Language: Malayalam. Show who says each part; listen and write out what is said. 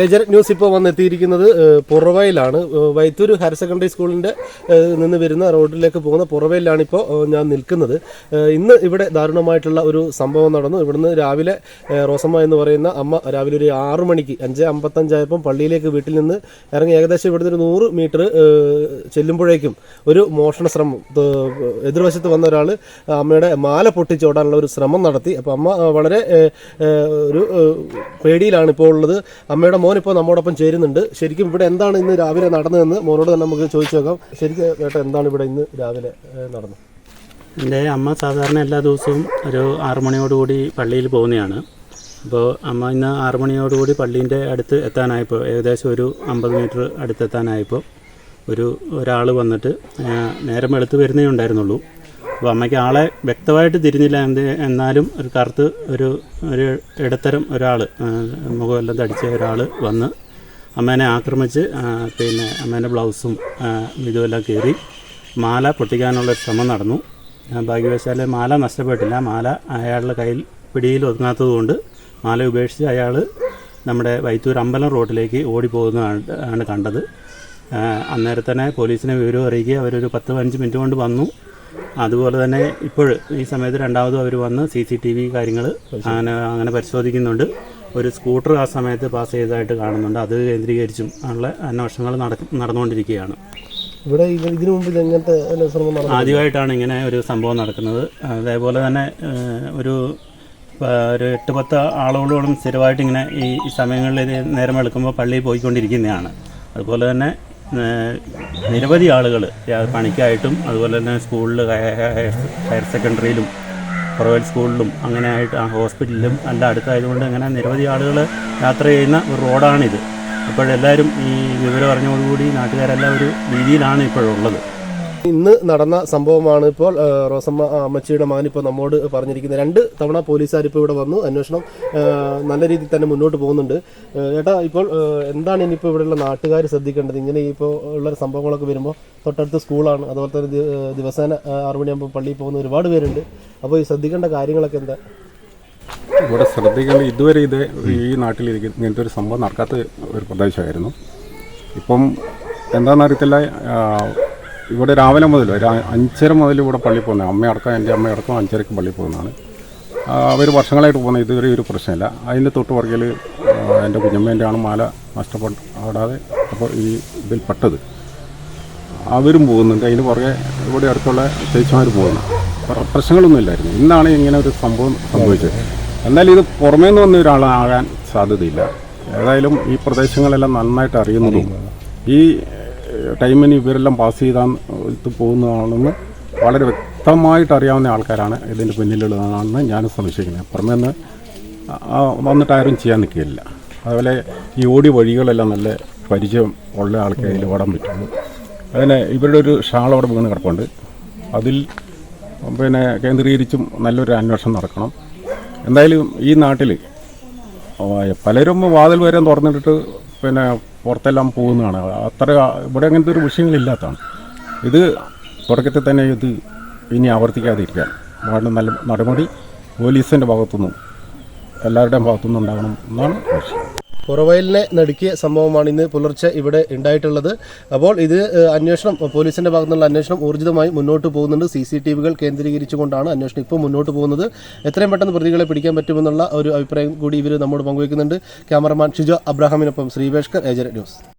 Speaker 1: ഏജന്റ് ന്യൂസ് ഇപ്പോൾ വന്നെത്തിയിരിക്കുന്നത് പുറവയിലാണ്. വൈത്തൂർ ഹയർ സെക്കൻഡറി സ്കൂളിന്റെ നിന്ന് വരുന്ന റോഡിലേക്ക് പോകുന്ന പുറവയിലാണ് ഇപ്പോൾ ഞാൻ നിൽക്കുന്നത്. ഇന്ന് ഇവിടെ ദാരുണമായിട്ടുള്ള ഒരു സംഭവം നടന്നു. ഇവിടുന്ന് രാവിലെ റോസമ്മ എന്ന് പറയുന്ന അമ്മ രാവിലെ ഒരു ആറു മണിക്ക് അഞ്ച് അമ്പത്തഞ്ചായപ്പം പള്ളിയിലേക്ക് വീട്ടിൽ നിന്ന് ഇറങ്ങി ഏകദേശം ഇവിടുന്ന് ഒരു നൂറ് മീറ്റർ ചെല്ലുമ്പോഴേക്കും ഒരു മോഷണ ശ്രമം എതിർവശത്ത് വന്ന ഒരാൾ അമ്മയുടെ മാല പൊട്ടിച്ചോടാനുള്ള ഒരു ശ്രമം നടത്തി. അപ്പോൾ അമ്മ വളരെ ഒരു പേടിയിലാണ് ഇപ്പോൾ ഉള്ളത്. അമ്മയുടെ മോൻ ഇപ്പോൾ നമ്മോടൊപ്പം ചേരുന്നുണ്ട്. ശരിക്കും ഇവിടെ എന്താണ് ഇന്ന് രാവിലെ നടന്നതെന്ന് മോനോട് തന്നെ നമുക്ക് ചോദിച്ചു നോക്കാം. ശരിക്കും ചേട്ടാ എന്താണ് ഇവിടെ ഇന്ന് രാവിലെ നടന്നത്?
Speaker 2: എന്റെ അമ്മ സാധാരണ എല്ലാ ദിവസവും ഒരു ആറുമണിയോടുകൂടി പള്ളിയിൽ പോകുന്നതാണ് അപ്പോൾ അമ്മ ഇന്ന് ആറുമണിയോടുകൂടി പള്ളീന്റെ അടുത്ത് എത്താനായപ്പോൾ ഏകദേശം ഒരു അമ്പത് മീറ്റർ അടുത്തെത്താനായപ്പോൾ ഒരു ഒരാൾ വന്നിട്ട് നേരം വെളുത്ത് വരുന്നേ ഉണ്ടായിരുന്നുള്ളൂ. അപ്പോൾ അമ്മയ്ക്ക് ആളെ വ്യക്തമായിട്ട് തിരിഞ്ഞില്ല എന്ത് എന്നാലും ഒരു കറുത്ത് ഒരു ഒരു ഇടത്തരം ഒരാൾ മുഖമെല്ലാം തടിച്ച ഒരാൾ വന്ന് അമ്മേനെ ആക്രമിച്ച് പിന്നെ അമ്മേന്റെ ബ്ലൗസും ഇതുമെല്ലാം കീറി മാല പൊട്ടിക്കാനുള്ള ശ്രമം നടന്നു. ഭാഗ്യവശാൽ മാല നഷ്ടപ്പെട്ടില്ല. മാല അയാളുടെ കയ്യിൽ പിടിയിൽ ഒതുങ്ങാത്തതുകൊണ്ട് മാല ഉപേക്ഷിച്ച് അയാൾ നമ്മുടെ വൈത്തൂർ അമ്പലം റോഡിലേക്ക് ഓടിപ്പോകുന്നതാണ് കണ്ടത്. അന്നേരം തന്നെ പോലീസിനെ വിവരം അറിയിക്കുക. അവരൊരു പത്ത് പതിനഞ്ച് മിനിറ്റ് കൊണ്ട് വന്നു. അതുപോലെ തന്നെ ഇപ്പോൾ ഈ സമയത്ത് രണ്ടാമതും അവർ വന്ന് സി സി ടി വി കാര്യങ്ങൾ അങ്ങനെ അങ്ങനെ പരിശോധിക്കുന്നുണ്ട്. ഒരു സ്കൂട്ടർ ആ സമയത്ത് പാസ് ചെയ്തതായിട്ട് കാണുന്നുണ്ട്. അത് കേന്ദ്രീകരിച്ചും ഉള്ള അന്വേഷണങ്ങൾ നടക്കും നടന്നുകൊണ്ടിരിക്കുകയാണ്.
Speaker 1: ഇവിടെ ഇതിനു മുമ്പ് ഇങ്ങനത്തെ
Speaker 2: ആദ്യമായിട്ടാണ് ഇങ്ങനെ ഒരു സംഭവം നടക്കുന്നത്. അതേപോലെ തന്നെ ഒരു ഒരു എട്ട് പത്ത് ആളുകളോളം സ്ഥിരമായിട്ട് ഇങ്ങനെ ഈ സമയങ്ങളിൽ നേരം വെളുക്കുമ്പോൾ പള്ളിയിൽ പോയിക്കൊണ്ടിരിക്കുന്നതാണ്. അതുപോലെ തന്നെ നിരവധി ആളുകൾ പണിക്കായിട്ടും അതുപോലെ തന്നെ സ്കൂളിൽ ഹയർ സെക്കൻഡറിയിലും പ്രൈവറ്റ് സ്കൂളിലും അങ്ങനെ ആയിട്ട് ഹോസ്പിറ്റലിലും എല്ലാം അടുത്തായതുകൊണ്ട് അങ്ങനെ നിരവധി ആളുകൾ യാത്ര ചെയ്യുന്ന ഒരു റോഡാണിത്. അപ്പോഴെല്ലാവരും ഈ വിവരം അറിഞ്ഞതോടുകൂടി നാട്ടുകാരെല്ലാം ഒരു രീതിയിലാണ് ഇപ്പോഴുള്ളത്.
Speaker 1: ഇന്ന് നടന്ന സംഭവമാണ് ഇപ്പോൾ റോസമ്മ അമ്മച്ചിയുടെ മകൻ ഇപ്പോൾ നമ്മോട് പറഞ്ഞിരിക്കുന്നത്. രണ്ട് തവണ പോലീസുകാർ ഇപ്പോൾ ഇവിടെ വന്നു. അന്വേഷണം നല്ല രീതിയിൽ തന്നെ മുന്നോട്ട് പോകുന്നുണ്ട്. ഏട്ടാ ഇപ്പോൾ എന്താണ് ഇനിയിപ്പോൾ ഇവിടെയുള്ള നാട്ടുകാർ ശ്രദ്ധിക്കേണ്ടത്? ഇങ്ങനെ ഇപ്പോൾ ഉള്ള സംഭവങ്ങളൊക്കെ വരുമ്പോൾ തൊട്ടടുത്ത് സ്കൂളാണ്. അതുപോലെ തന്നെ ദിവസേന ആറു ആറ് മണിയാകുമ്പോൾ പള്ളിയിൽ പോകുന്ന ഒരുപാട് പേരുണ്ട്. അപ്പോൾ ഈ ശ്രദ്ധിക്കേണ്ട കാര്യങ്ങളൊക്കെ എന്താ?
Speaker 3: ഇവിടെ ശ്രദ്ധിക്കേണ്ട ഇതുവരെ ഇത് ഈ നാട്ടിൽ ഇങ്ങനത്തെ ഒരു സംഭവം നടക്കാത്ത ഒരു പ്രദേശമായിരുന്നു. ഇപ്പം എന്താണെന്ന് അറിയത്തില്ല ആ, ഇവിടെ രാവിലെ മുതൽ ഒരു അഞ്ചര മുതൽ ഇവിടെ പള്ളി പോകുന്നത്. അമ്മയടക്കം എന്റെ അമ്മയടക്കം അഞ്ചരക്ക് പള്ളി പോകുന്നതാണ്. അവർ വർഷങ്ങളായിട്ട് പോകുന്നത് ഇതുവരെ ഒരു പ്രശ്നമില്ല. അതിന്റെ തൊട്ട് പുറകിൽ എന്റെ കുഞ്ഞമ്മേന്റെ ആണ് മാല നഷ്ടപ്പെടാതെ അപ്പോൾ ഈ ഇതിൽ പെട്ടത്. അവരും പോകുന്നുണ്ട്. അതിന് പുറകെ ഇവിടെ അടുത്തുള്ള ചേച്ചിമാർ പോകുന്നു. പ്ര- പ്രശ്നങ്ങളൊന്നും ഇല്ലായിരുന്നു. ഇന്നാണ് ഇങ്ങനെ ഒരു സംഭവം സംഭവിച്ചത്. എന്നാലും ഇത് പുറമേ നിന്ന് വന്ന ഒരാളാകാൻ സാധ്യതയില്ല. ഏതായാലും ഈ പ്രദേശങ്ങളെല്ലാം നന്നായിട്ട് അറിയുന്നതും ഈ ടൈമിന് ഇവരെല്ലാം പാസ് ചെയ്താൽ പോകുന്നതാണെന്ന് വളരെ വ്യക്തമായിട്ട് അറിയാവുന്ന ആൾക്കാരാണ് ഇതിന്റെ പിന്നിലുള്ളതാണെന്ന് ഞാൻ സംശയിക്കുന്നത്. പുറമേ നിന്ന് വന്നിട്ട് ആരും ചെയ്യാൻ നിൽക്കുകയില്ല. അതുപോലെ ഈ ഓടി വഴികളെല്ലാം നല്ല പരിചയം ഉള്ള ആൾക്കാർ ഇതിൽ ഓടാൻ പറ്റുള്ളൂ അതിന് ഇവരുടെ ഒരു ഷാൾ അവിടെ വീണ് കിടപ്പുണ്ട്. അതിൽ പിന്നെ കേന്ദ്രീകരിച്ചും നല്ലൊരു അന്വേഷണം നടക്കണം. എന്തായാലും ഈ നാട്ടിൽ പലരും വാതിൽ വരെ തുറന്നിട്ടിട്ട് പിന്നെ പുറത്തെല്ലാം പോകുന്നതാണ്. അത്ര ഇവിടെ അങ്ങനത്തെ ഒരു വിഷയങ്ങളില്ലാത്തതാണ്. ഇത് തുടക്കത്തിൽ തന്നെ ഇത് ഇനി ആവർത്തിക്കാതിരിക്കാൻ വേണ്ട നല്ല നടപടി പോലീസിന്റെ ഭാഗത്തുനിന്നും എല്ലാവരുടെയും ഭാഗത്തുനിന്നും ഉണ്ടാകണം എന്നാണ് ലക്ഷ്യം
Speaker 1: പുറവയലിനെ നടുക്കിയ സംഭവമാണ് ഇന്ന് പുലർച്ചെ ഇവിടെ ഉണ്ടായിട്ടുള്ളത്. അപ്പോൾ ഇത് അന്വേഷണം പോലീസിന്റെ ഭാഗത്തുനിന്നുള്ള അന്വേഷണം ഊർജിതമായി മുന്നോട്ട് പോകുന്നുണ്ട്. സി സി ടി വികൾ കേന്ദ്രീകരിച്ചുകൊണ്ടാണ് അന്വേഷണം ഇപ്പോൾ മുന്നോട്ട് പോകുന്നത്. എത്രയും പെട്ടെന്ന് പ്രതികളെ പിടിക്കാൻ പറ്റുമെന്നുള്ള ഒരു അഭിപ്രായം കൂടി ഇവർ നമ്മോട് പങ്കുവയ്ക്കുന്നുണ്ട്. ക്യാമറമാൻ ഷിജോ അബ്രാഹാമിനൊപ്പം ശ്രീവേഷ്കർ ഏജർ ന്യൂസ്